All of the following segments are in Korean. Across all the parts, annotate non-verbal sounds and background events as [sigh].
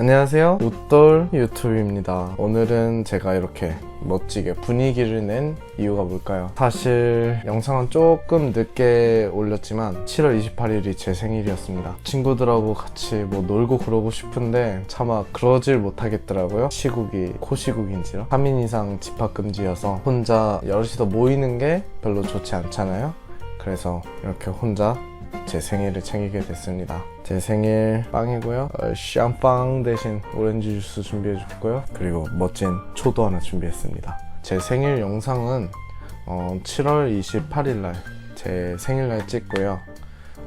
안녕하세요. 웃돌 유튜브입니다. 오늘은 제가 이렇게 멋지게 분위기를 낸 이유가 뭘까요? 사실 영상은 조금 늦게 올렸지만 7월 28일이 제 생일이었습니다. 친구들하고 같이 뭐 놀고 그러고 싶은데 차마 그러질 못하겠더라고요. 시국이 코시국인지라 3인 이상 집합 금지여서 혼자 여럿이서 모이는 게 별로 좋지 않잖아요. 그래서 이렇게 혼자 제 생일을 챙기게 됐습니다. 제 생일 빵이고요. 어, 샴빵 대신 오렌지 주스 준비해 줬고요. 그리고 멋진 초도 하나 준비했습니다. 제 생일 영상은 어, 7월 28일 날 제 생일날 찍고요.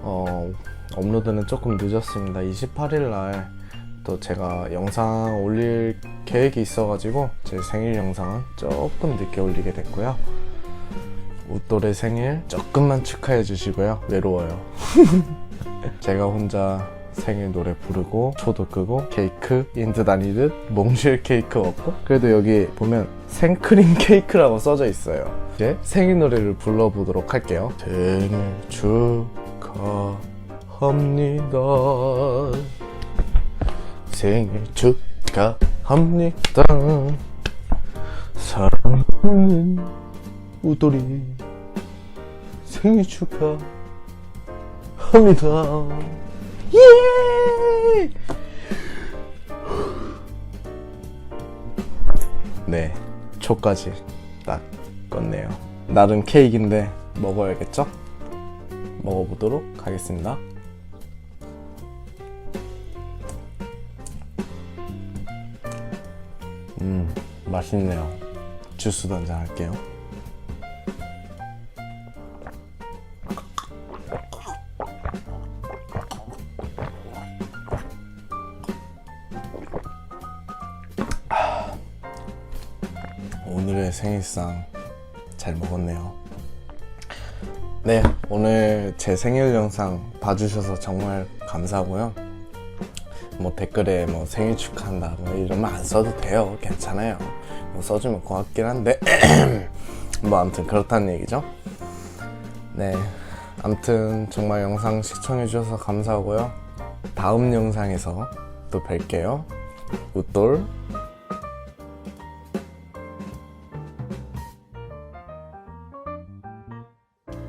어, 업로드는 조금 늦었습니다. 28일 날 또 제가 영상 올릴 계획이 있어가지고 제 생일 영상은 조금 늦게 올리게 됐고요. 웃돌의 생일 조금만 축하해 주시고요. 외로워요. [laughs] 제가 혼자 생일 노래 부르고 초도 끄고 케이크 인듯 아니듯 몽쉘 케이크 먹고 그래도 여기 보면 생크림 [laughs] 케이크라고 써져 있어요. 이제 생일 노래를 불러보도록 할게요. 생일 축하합니다. 생일 축하합니다. 사랑하는 우돌이 생일 축하합니다. 예! 네, 초까지 딱 껐네요. 나름 케이크인데 먹어야겠죠? 먹어보도록 하겠습니다. 음, 맛있네요. 주스도 한잔 할게요. 오늘의 생일상 잘 먹었네요. 네, 오늘 제 생일 영상 봐주셔서 정말 감사하고요. 뭐 댓글에 뭐 생일 축하한다 뭐 이러면 안 써도 돼요. 괜찮아요. 뭐 써주면 고맙긴 한데 [clears throat] 뭐 아무튼 그렇다는 얘기죠. 네, 아무튼 정말 영상 시청해 주셔서 감사하고요. 다음 영상에서 또 뵐게요. 웃돌